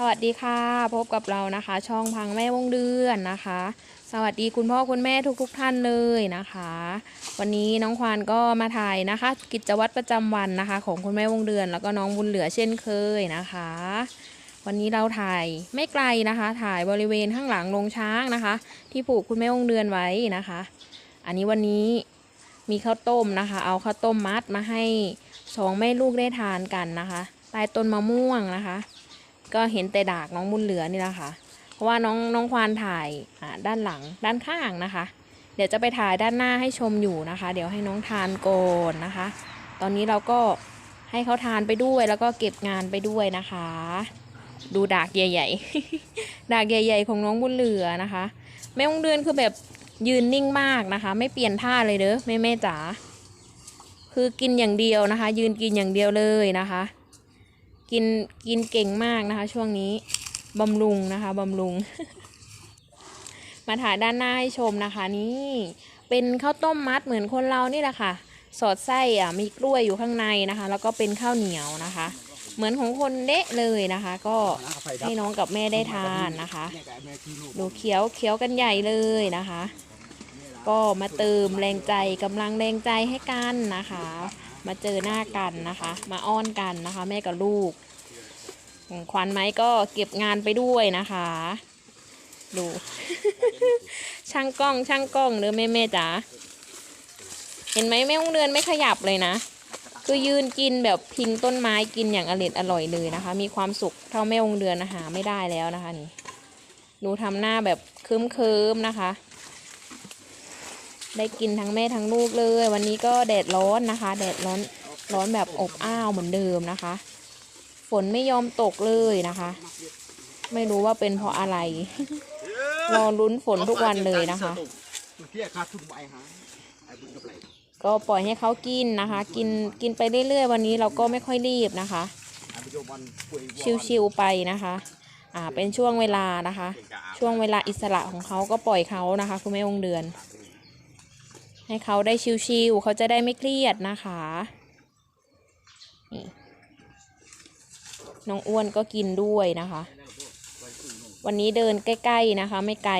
สวัสดีค่ะ พบกับเรานะคะ ช่องพังแม่วงเดือนนะคะ สวัสดีคุณพ่อคุณแม่ทุกๆทท่านเลยนะคะ วันนี้น้องควานก็มาถ่ายนะคะ กิจวัตรประจำวันนะคะ ของคุณแม่วงเดือน แล้วก็น้องบุญเหลือเช่นเคยนะคะ วันนี้เราถ่ายไม่ไกลนะคะ ถ่ายบริเวณข้างหลังโรงช้างนะคะ ที่ผูกคุณแม่วงเดือนไว้นะคะ อันนี้วันนี้มีข้าวต้มนะคะ เอาข้าวต้มมัดมาให้สองแม่ลูกได้ทานกันนะคะใต้ต้นมะม่วงนะคะ ก็เห็นแต่ดากน้องบุญเหลือนี่แหละค่ะ เพราะว่าน้องน้องควานถ่ายด้านหลังด้านข้างนะคะ เดี๋ยวจะไปถ่ายด้านหน้าให้ชมอยู่นะคะ เดี๋ยวให้น้องทานโกนนะคะ ตอนนี้เราก็ให้เขาทานไปด้วยแล้วก็เก็บงานไปด้วยนะคะ ดูดากใหญ่ ๆ ดากใหญ่ ๆ ของน้องบุญเหลือนะคะแม่วงเดือนคือแบบยืนนิ่งมากนะคะ ไม่เปลี่ยนท่าเลยเด้อแม่แม่จ๋าคือกินอย่างเดียวนะคะ ยืนกินอย่างเดียวเลยนะคะ กินกินเก่งมากนะคะ ช่วงนี้บำรุงนะคะบำรุง มาถ่ายด้านหน้าให้ชมนะคะ นี่เป็นข้าวต้มมัดเหมือนคนเรานี่แหละค่ะ สอดไส้อะมีกล้วยอยู่ข้างในนะคะ แล้วก็เป็นข้าวเหนียวนะคะ เหมือนของคนเดะเลยนะคะ ก็ให้น้องกับแม่ได้ทานนะคะ ดูเคี้ยวเคี้ยวกันใหญ่เลยนะคะ ก็มาเติมแรงใจกำลังแรงใจให้กันนะคะ มาเจอหน้ากันนะคะ มาอ้อนกันนะคะ แม่กับลูกของควันไม้ก็เก็บงานไปด้วยนะคะ ดู ช่างกล้องช่างกล้องเด้อแม่แม่จ๋าเห็นไหมแม่องเดือนไม่ขยับเลยนะ คือยืนกินแบบพิงต้นไม้กินอย่างอร่อยอร่อยเลยนะคะ มีความสุขเท่าแม่องเดือนนะคะไม่ได้แล้วนะคะนี่ดูทำหน้าแบบเคิมเคิมๆนะคะ ได้กินทั้งแม่ทั้งลูกเลย วันนี้ก็แดดร้อนนะคะ แดดร้อนร้อนแบบอบอ้าวเหมือนเดิมนะคะ ฝนไม่ยอมตกเลยนะคะ ไม่รู้ว่าเป็นเพราะอะไร รอลุ้นฝนทุกวันเลยนะคะ ก็ปล่อยให้เขากินนะคะ กินกินไปเรื่อยๆ วันนี้เราก็ไม่ค่อยรีบนะคะ ชิวๆไปนะคะอ่าเป็นช่วงเวลานะคะ ช่วงเวลาอิสระของเขาก็ปล่อยเขานะคะ คุณแม่องเดือน ให้เขาได้ชิวๆเขาจะได้ไม่เครียดนะคะนี่น้องอ้วนก็กินด้วยนะคะ วันนี้เดินใกล้ๆนะคะ ไม่ไกล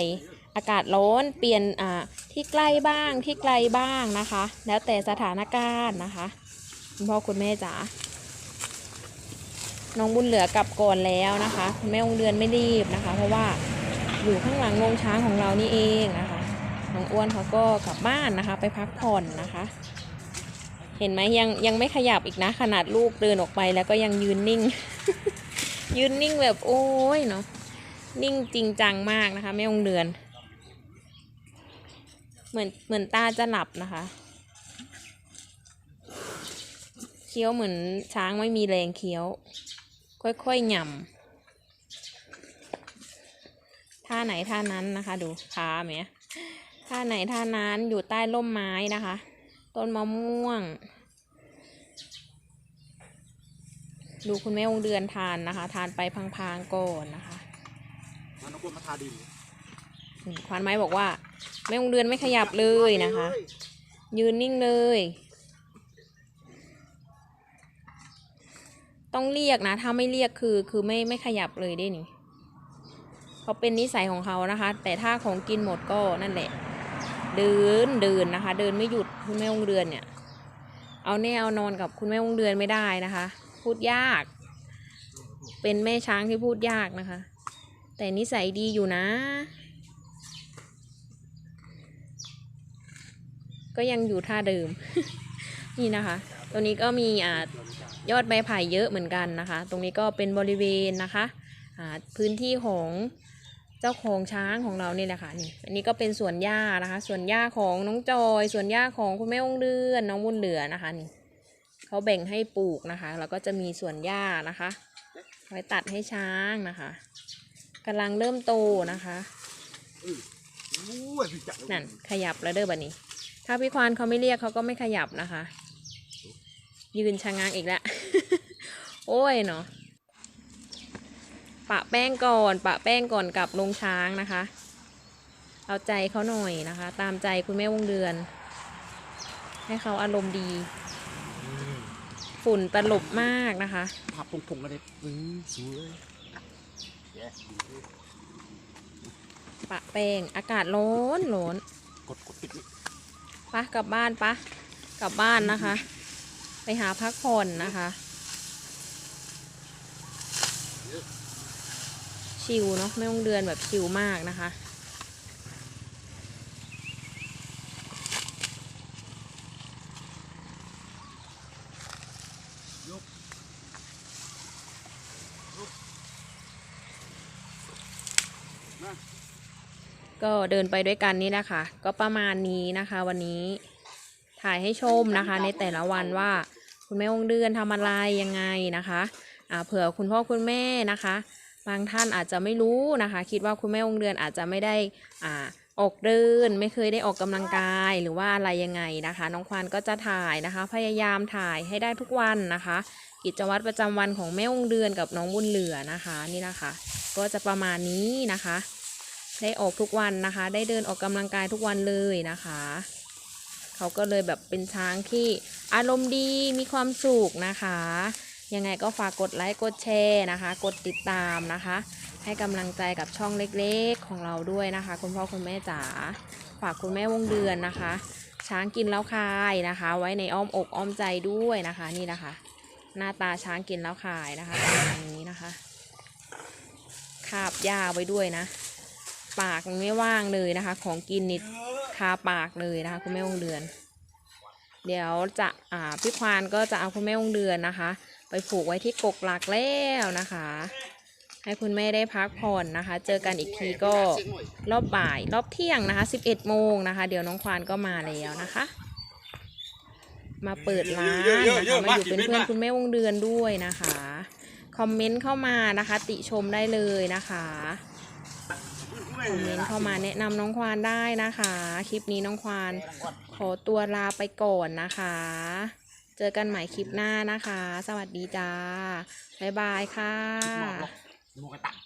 อากาศร้อนเปลี่ยนอ่าที่ใกล้บ้างที่ไกลบ้างนะคะ แล้วแต่สถานการณ์นะคะ คุณพ่อคุณแม่จ๋าน้องบุญเหลือกลับก่อนแล้วนะคะคุณแม่องเดือนไม่รีบนะคะ เพราะว่าอยู่ข้างหลังโรงช้างของเรานี่เองนะคะ น้องอ้วนเขาก็กลับบ้านนะคะ ไปพักผ่อนนะคะ เห็นไหมยังยังไม่ขยับอีกนะ ขนาดลูกเดินออกไปแล้วก็ยังยืนนิ่ง ยืนนิ่งแบบโอ้ยเนาะนิ่งจริงจังมากนะคะแม่องเดือน เหมือนเหมือนตาจะหลับนะคะเคี้ยวเหมือนช้างไม่มีแรงเคี้ยว ค่อยๆหย่ำท่าไหนท่านั้นนะคะ ดูขาไหม ท่าไหนท่านั้นอยู่ใต้ร่มไม้นะคะ ต้นมะม่วง ดูคุณแม่องค์เดือนทานนะคะ ทานไปพางๆก่อนนะคะมันต้องกดมาทาดินอืมควานไม้บอกว่าแม่องค์เดือนไม่ขยับเลยนะคะ ยืนนิ่งเลย ต้องเรียกนะ ถ้าไม่เรียกคือคือไม่ไม่ขยับเลยได้นี่เขาเป็นนิสัยของเขานะคะ แต่ถ้าของกินหมดก็นั่นแหละ เดินเดินนะคะ เดินไม่หยุดคุณแม่องเดือนเนี่ย เอาแน่เอานอนกับคุณแม่องเดือนไม่ได้นะคะ พูดยาก เป็นแม่ช้างที่พูดยากนะคะ แต่นิสัยดีอยู่นะ ก็ยังอยู่ท่าเดิม นี่นะคะตรงนี้ก็มีอ่ายอดใบไผ่เยอะเหมือนกันนะคะ ตรงนี้ก็เป็นบริเวณนะคะ พื้นที่ของ เจ้าของช้างของเรานี่แหละค่ะนี่อันนี้ก็เป็นสวนหญ้านะคะสวนหญ้าของน้องจอยสวนหญ้าของคุณแม่องเดือนน้องบุญเหลือนะคะนี่เขาแบ่งให้ปลูกนะคะ แล้วก็จะมีสวนหญ้านะคะ ไว้ตัดให้ช้างนะคะกำลังเริ่มโตนะคะนั่นขยับแล้วเด้อบัดนี้ ถ้าพี่ควานเขาไม่เรียกเขาก็ไม่ขยับนะคะ ยืนชะงักอีกแล้ว โอ้ยเนาะ ปะแป้งก่อน ปะแป้งก่อนกลับลงช้างนะคะ เอาใจเขาหน่อยนะคะ ตามใจคุณแม่วงเดือน ให้เขาอารมณ์ดี ฝุ่นตลบมากนะคะภาพพงๆกันเลยปึ้งสวยแกปะแป้งอากาศร้อนร้อนกดกดปิดนี่ปะกลับบ้านปะกลับบ้านนะคะ ไปหาพักผ่อนนะคะ ชิลเนาะไม่ต้องเดือนแบบชิลมากนะคะ ก็เดินไปด้วยกันนี่แหละค่ะ ก็ประมาณนี้นะคะวันนี้ถ่ายให้ชมนะคะ ในแต่ละวันว่าคุณแม่วงเดือนทำอะไรยังไงนะคะอ่าเผื่อคุณพ่อคุณแม่นะคะ บางท่านอาจจะไม่รู้นะคะ คิดว่าคุณแม่วงเดือนอาจจะไม่ได้อ่าออกเดินไม่เคยได้ออกกำลังกายหรือว่าอะไรยังไงนะคะ น้องควานก็จะถ่ายนะคะ พยายามถ่ายให้ได้ทุกวันนะคะ กิจวัตรประจำวันของแม่วงเดือนกับน้องบุญเหลือนะคะนี่นะคะ ก็จะประมาณนี้นะคะ ได้ออกทุกวันนะคะ ได้เดินออกกำลังกายทุกวันเลยนะคะเขาก็เลยแบบเป็นช้างที่อารมณ์ดีมีความสุขนะคะ ยังไงก็ฝากกดไลค์กดแชร์นะคะ กดติดตามนะคะ ให้กำลังใจกับช่องเล็กๆของเราด้วยนะคะ คุณพ่อคุณแม่จ๋าฝากคุณแม่วงเดือนนะคะ ช้างกินแล้วคายนะคะ ไว้ในอ้อมอกอ้อมใจด้วยนะคะนี่นะคะ หน้าตาช้างกินแล้วคายนะคะประมาณนี้นะคะคาบหญ้าไว้ด้วยนะ ปากมันไม่ว่างเลยนะคะ ของกินนิดคาปากเลยนะคะ คุณแม่วงเดือน เดี๋ยวจะอ่าพี่ควานก็จะเอาคุณแม่วงเดือนนะคะ ไปผูกไว้ที่กกหลักแล้วนะคะ ให้คุณแม่ได้พักผ่อนนะคะ เจอกันอีกทีก็รอบบ่ายรอบเที่ยงนะคะ 11โมงนะคะ เดี๋ยวน้องควานก็มาแล้วนะคะ มาเปิดร้านนะคะมาอยู่เป็นเพื่อนคุณแม่วงเดือนด้วยนะคะคอมเมนต์เข้ามานะคะ ติชมได้เลยนะคะคอมเมนต์เข้ามาแนะนำน้องควานได้นะคะ คลิปนี้น้องควานขอตัวลาไปก่อนนะคะ เจอกันใหม่คลิปหน้านะคะ สวัสดีจ้า บ๊ายบายค่ะ หมอกหรอกหมอกกระตัก